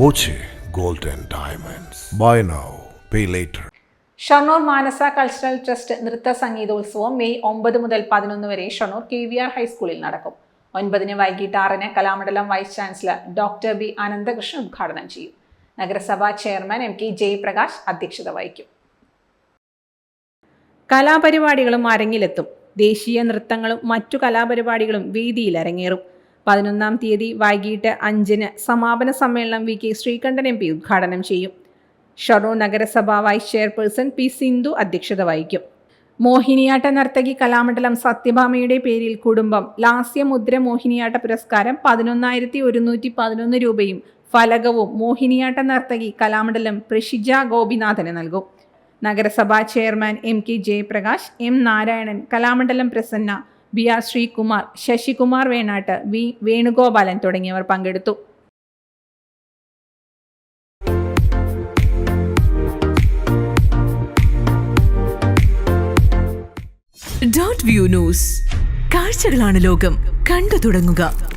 Boche gold and. Buy now, pay later. Shoranur Manasa cultural trust നൃത്ത സംഗീതോത്സവം May ഒമ്പത് മുതൽ പതിനൊന്ന് വരെ ഷൊർണൂർ കെ വി ആർ ഹൈസ്കൂളിൽ നടക്കും. ഒൻപതിന് വൈകിട്ട് ആറിന് Kalamandalam vice chancellor doctor B Ananthakrishnan ഉദ്ഘാടനം ചെയ്യും. നഗരസഭാ ചെയർമാൻ എം കെ ജയപ്രകാശ് അധ്യക്ഷത വഹിക്കും. കലാപരിപാടികളും അരങ്ങിലെത്തും. ദേശീയ നൃത്തങ്ങളും മറ്റു കലാപരിപാടികളും വേദിയിൽ അരങ്ങേറും. പതിനൊന്നാം തീയതി വൈകിട്ട് അഞ്ചിന് സമാപന സമ്മേളനം V K Sreekandan M P ഉദ്ഘാടനം ചെയ്യും. ഷൊർണൂർ നഗരസഭ വൈസ് ചെയർപേഴ്സൺ പി സിന്ധു അധ്യക്ഷത വഹിക്കും. മോഹിനിയാട്ട നർത്തകി കലാമണ്ഡലം സത്യഭാമയുടെ പേരിൽ കുടുംബം ലാസ്യമുദ്ര മോഹിനിയാട്ട പുരസ്കാരം പതിനൊന്നായിരത്തി ഒരുന്നൂറ്റി പതിനൊന്ന് രൂപയും ഫലകവും മോഹിനിയാട്ട നർത്തകി കലാമണ്ഡലം പ്രഷിജ ഗോപിനാഥന് നൽകും. നഗരസഭാ chairman M K Jayaprakash M Narayanan Kalamandalam Prasanna B R Sreekumar Sasikumar Venatt V Venugopalan തുടങ്ങിയവർ പങ്കെടുത്തു. Dot view news. കാഴ്ചകളാണ് ലോകം. കണ്ടു തുടങ്ങുക.